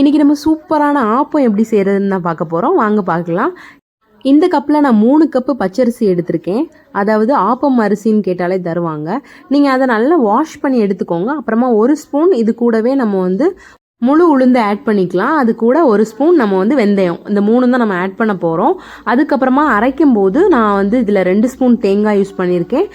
இன்றைக்கி நம்ம சூப்பரான ஆப்பம் எப்படி செய்கிறதுன்னு தான் பார்க்க போகிறோம் வாங்க பார்க்கலாம். இந்த கப்பில் நான் மூணு கப்பு பச்சரிசி எடுத்திருக்கேன். அதாவது ஆப்பம் அரிசின்னு கேட்டாலே தருவாங்க. நீங்கள் அதை நல்லா வாஷ் பண்ணி எடுத்துக்கோங்க. அப்புறமா ஒரு ஸ்பூன் இது கூடவே நம்ம வந்து முழு உளுந்து ஆட் பண்ணிக்கலாம். அது கூட ஒரு ஸ்பூன் நம்ம வந்து வெந்தயம். இந்த மூணு தான் நம்ம ஆட் பண்ண போகிறோம் அதுக்கப்புறமா அரைக்கும் போது நான் வந்து இதில் ரெண்டு ஸ்பூன் தேங்காய் யூஸ் பண்ணியிருக்கேன்.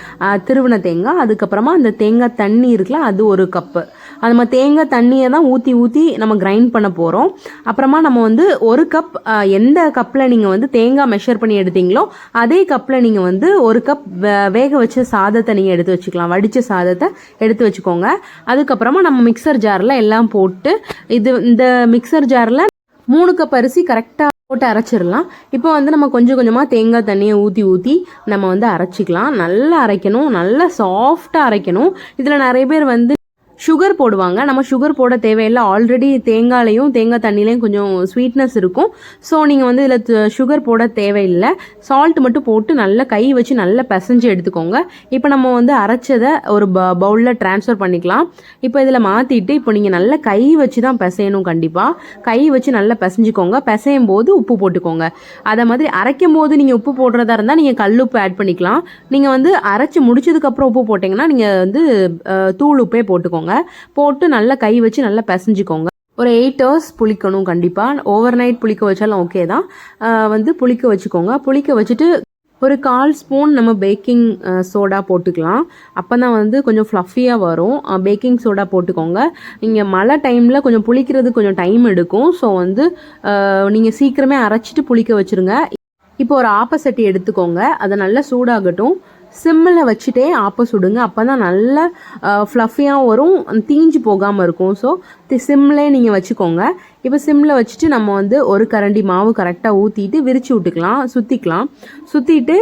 திருவன தேங்காய். அதுக்கப்புறமா அந்த தேங்காய் தண்ணி இருக்குல்ல அது ஒரு கப்பு. நம்ம தேங்காய் தண்ணியை தான் ஊற்றி ஊற்றி நம்ம கிரைண்ட் பண்ண போகிறோம் அப்புறமா நம்ம வந்து ஒரு கப் எந்த கப்பில் நீங்கள் வந்து தேங்காய் மெஷர் பண்ணி எடுத்தீங்களோ அதே கப்பில் நீங்கள் வந்து ஒரு கப் வேக வச்ச சாதத்தை நீங்கள் எடுத்து வச்சுக்கலாம். வடித்த சாதத்தை எடுத்து வச்சுக்கோங்க. அதுக்கப்புறமா நம்ம மிக்சர் ஜாரில் எல்லாம் போட்டு இது இந்த மிக்சர் ஜாரில் மூணு கப் அரிசி கரெக்டாக போட்டு அரைச்சிடலாம். இப்போ வந்து நம்ம கொஞ்சம் கொஞ்சமாக தேங்காய் தண்ணியை ஊற்றி ஊற்றி நம்ம வந்து அரைச்சிக்கலாம். நல்லா அரைக்கணும். நல்லா சாஃப்டாக அரைக்கணும். இதில் நிறைய பேர் வந்து சுகர் போடுவாங்க. நம்ம சுகர் போட தேவையில்லை. ஆல்ரெடி தேங்காயிலையும் தேங்காய் தண்ணிலையும் கொஞ்சம் ஸ்வீட்னஸ் இருக்கும். ஸோ நீங்கள் வந்து இதில் சுகர் போட தேவையில்லை. சால்ட் மட்டும் போட்டு நல்லா கை வச்சு நல்லா பிசைஞ்சு எடுத்துக்கோங்க. இப்போ நம்ம வந்து அரைச்சதை ஒரு ப பவுலில் ட்ரான்ஸ்ஃபர் பண்ணிக்கலாம். இப்போ இதில் மாற்றிட்டு இப்போ நீங்கள் நல்லா கை வச்சு தான் பிசையணும் கண்டிப்பாக கை வச்சு நல்லா பிசைஞ்சுக்கோங்க. பிசையும் போது உப்பு போட்டுக்கோங்க. அதை மாதிரி அரைக்கும் போது நீங்கள் உப்பு போடுறதா இருந்தால் நீங்கள் கல் உப்பு ஆட் பண்ணிக்கலாம். நீங்கள் வந்து அரைச்சி முடிச்சதுக்கப்புறம் உப்பு போட்டிங்கன்னா நீங்கள் வந்து தூள் உப்பே போட்டுக்கோங்க. போட்டு நல்லா கை வச்சு நல்லா பிசைஞ்சிக்கோங்க. ஒரு எயிட் ஹவர்ஸ் புளிக்கணும் கண்டிப்பாக ஓவர் நைட் புளிக்க வச்சாலும் ஓகே தான். வந்து புளிக்க வச்சுக்கோங்க. புளிக்க வச்சுட்டு ஒரு கால் ஸ்பூன் நம்ம பேக்கிங் சோடா போட்டுக்கலாம். அப்போ தான் வந்து கொஞ்சம் ஃப்ளஃபியாக வரும். பேக்கிங் சோடா போட்டுக்கோங்க. நீங்கள் மழை டைமில் கொஞ்சம் புளிக்கிறது கொஞ்சம் டைம் எடுக்கும். ஸோ வந்து நீங்கள் சீக்கிரமே அரைச்சிட்டு புளிக்க வச்சுருங்க. இப்போ ஒரு ஆப்பசட்டி எடுத்துக்கோங்க. அதை நல்லா சூடாகட்டும். சிம்மில் வச்சுட்டே ஆப்ப சுடுங்க. அப்போ தான் நல்லா ஃப்ளஃபியாக வரும். தீஞ்சு போகாமல் இருக்கும். ஸோ சிம்லே நீங்கள் வச்சுக்கோங்க. இப்போ சிம்மில் வச்சுட்டு நம்ம வந்து ஒரு கரண்டி மாவு கரெக்டாக ஊற்றிட்டு விரித்து விட்டுக்கலாம். சுற்றிக்கலாம் சுற்றிட்டு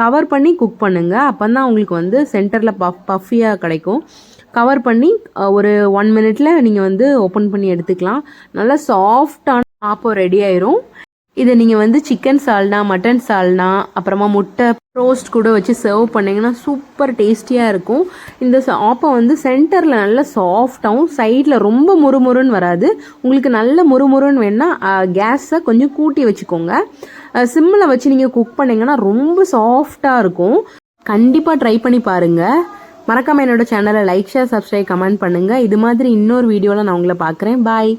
கவர் பண்ணி குக் பண்ணுங்கள் அப்போ தான் உங்களுக்கு வந்து சென்டரில் பஃப் பஃபியாக கிடைக்கும். கவர் பண்ணி ஒரு ஒன் மினிட்ல நீங்கள் வந்து ஓப்பன் பண்ணி எடுத்துக்கலாம். நல்லா சாஃப்டான ஆப்பம் ரெடி ஆயிரும். இதை நீங்கள் வந்து சிக்கன் சால்னா மட்டன் சால்னா அப்புறமா முட்டை ரோஸ்ட் கூட வச்சு சர்வ் பண்ணிங்கன்னா சூப்பர் டேஸ்டியாக இருக்கும். இந்த ஆப்பம் வந்து சென்டரில் நல்ல சாஃப்டாகவும் சைடில் ரொம்ப முறுமுறுன்னு வராது. உங்களுக்கு நல்ல முறுமுறுன்னு வேணால் கேஸை கொஞ்சம் கூட்டி வச்சுக்கோங்க. சிம்மில் வச்சு நீங்கள் குக் பண்ணிங்கன்னா ரொம்ப சாஃப்டாக இருக்கும். கண்டிப்பாக ட்ரை பண்ணி பாருங்கள் மறக்காமல் என்னோட சேனலை லைக் ஷேர் சப்ஸ்கிரைப் கமெண்ட் பண்ணுங்கள் இது மாதிரி இன்னொரு வீடியோவில் நான் உங்களை பார்க்குறேன். பாய்